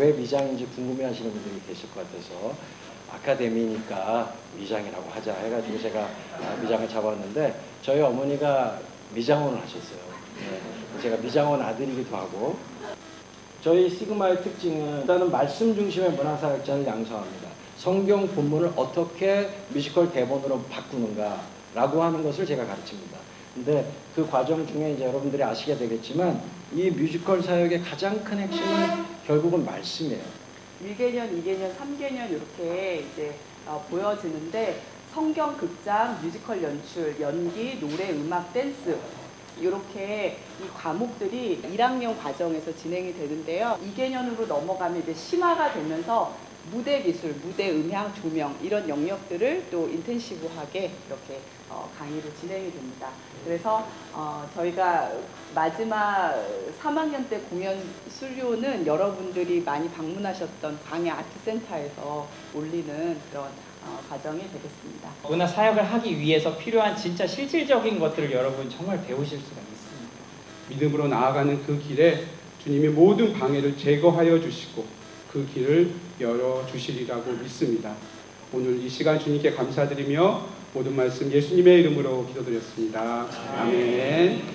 왜 미장인지 궁금해하시는 분들이 계실 것 같아서 아카데미니까 미장이라고 하자 해가지고 제가 아, 미장을 잡았는데 저희 어머니가 미장원을 하셨어요. 네, 제가 미장원 아들이기도 하고 저희 시그마의 특징은 일단은 말씀 중심의 문화사역자를 양성합니다. 성경 본문을 어떻게 뮤지컬 대본으로 바꾸는가 라고 하는 것을 제가 가르칩니다. 근데 그 과정 중에 이제 여러분들이 아시게 되겠지만 이 뮤지컬 사역의 가장 큰 핵심은 결국은 말씀이에요. 1개년, 2개년, 3개년 이렇게 이제 어, 보여지는데 성경 극장, 뮤지컬 연출, 연기, 노래, 음악, 댄스 이렇게 이 과목들이 1학년 과정에서 진행이 되는데요. 2개년으로 넘어가면 이제 심화가 되면서 무대 기술, 무대 음향, 조명 이런 영역들을 또 인텐시브하게 이렇게 어, 강의로 진행이 됩니다. 그래서 어, 저희가 마지막 3학년 때 공연 수료는 여러분들이 많이 방문하셨던 광야 아트센터에서 올리는 그런 어, 과정이 되겠습니다. 문화 사역을 하기 위해서 필요한 진짜 실질적인 것들을 여러분 정말 배우실 수가 있습니다. 믿음으로 나아가는 그 길에 주님이 모든 방해를 제거하여 주시고 그 길을 열어 주시리라고 믿습니다. 오늘 이 시간 주님께 감사드리며 모든 말씀 예수님의 이름으로 기도드렸습니다. 아멘.